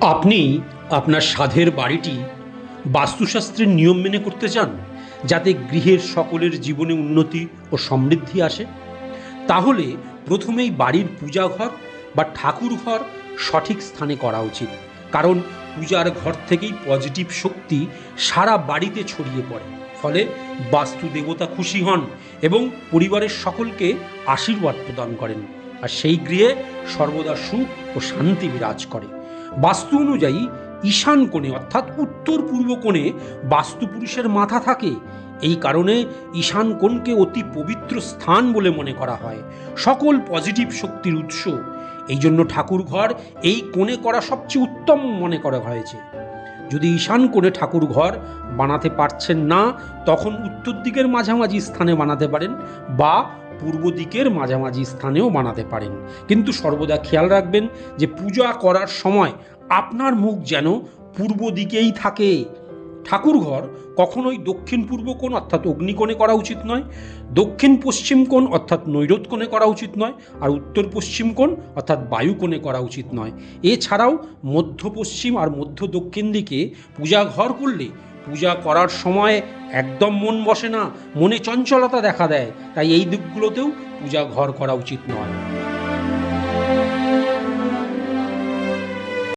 আপনি আপনার সাধের বাড়িটি বাস্তুশাস্ত্রের নিয়ম মেনে করতে চান, যাতে গৃহের সকলের জীবনে উন্নতি ও সমৃদ্ধি আসে? তাহলে প্রথমেই বাড়ির পূজাঘর বা ঠাকুর ঘর সঠিক স্থানে করা উচিত, কারণ পূজার ঘর থেকেই পজিটিভ শক্তি সারা বাড়িতে ছড়িয়ে পড়ে। ফলে বাস্তু দেবতা খুশি হন এবং পরিবারের সকলকে আশীর্বাদ প্রদান করেন, আর সেই গৃহে সর্বদা সুখ ও শান্তি বিরাজ করে। বাস্তু অনুযায়ী ঈশান কোণে, অর্থাৎ উত্তর পূর্ব কোণে বাস্তু পুরুষের মাথা থাকে। এই কারণে ঈশান কোণকে অতি পবিত্র স্থান বলে মনে করা হয়। সকল পজিটিভ শক্তির উৎস। এই জন্য ঠাকুর ঘর এই কোণে করা সবচেয়ে উত্তম মনে করা হয়েছে। যদি ঈশান কোণে ঠাকুর ঘর বানাতে পারছেন না, তখন উত্তর দিকের মাঝামাঝি স্থানে বানাতে পারেন বা পূর্ব দিকের মাঝামাঝি স্থানেও বানাতে পারেন। কিন্তু সর্বদা খেয়াল রাখবেন যে পূজা করার সময় আপনার মুখ যেন পূর্ব দিকেই থাকে। ঠাকুরঘর কখনোই দক্ষিণ পূর্ব কোণ অর্থাৎ অগ্নিকোণে করা উচিত নয়, দক্ষিণ পশ্চিম কোণ অর্থাৎ নৈরত কোণে করা উচিত নয়, আর উত্তর পশ্চিম কোণ অর্থাৎ বায়ু কোণে করা উচিত নয়। এছাড়াও মধ্য পশ্চিম আর মধ্য দক্ষিণ দিকে পূজা ঘর করলে পূজা করার সময় একদম মন বসে না, মনে চঞ্চলতা দেখা দেয়। তাই এই দিকগুলোতেও পূজা ঘর করা উচিত নয়।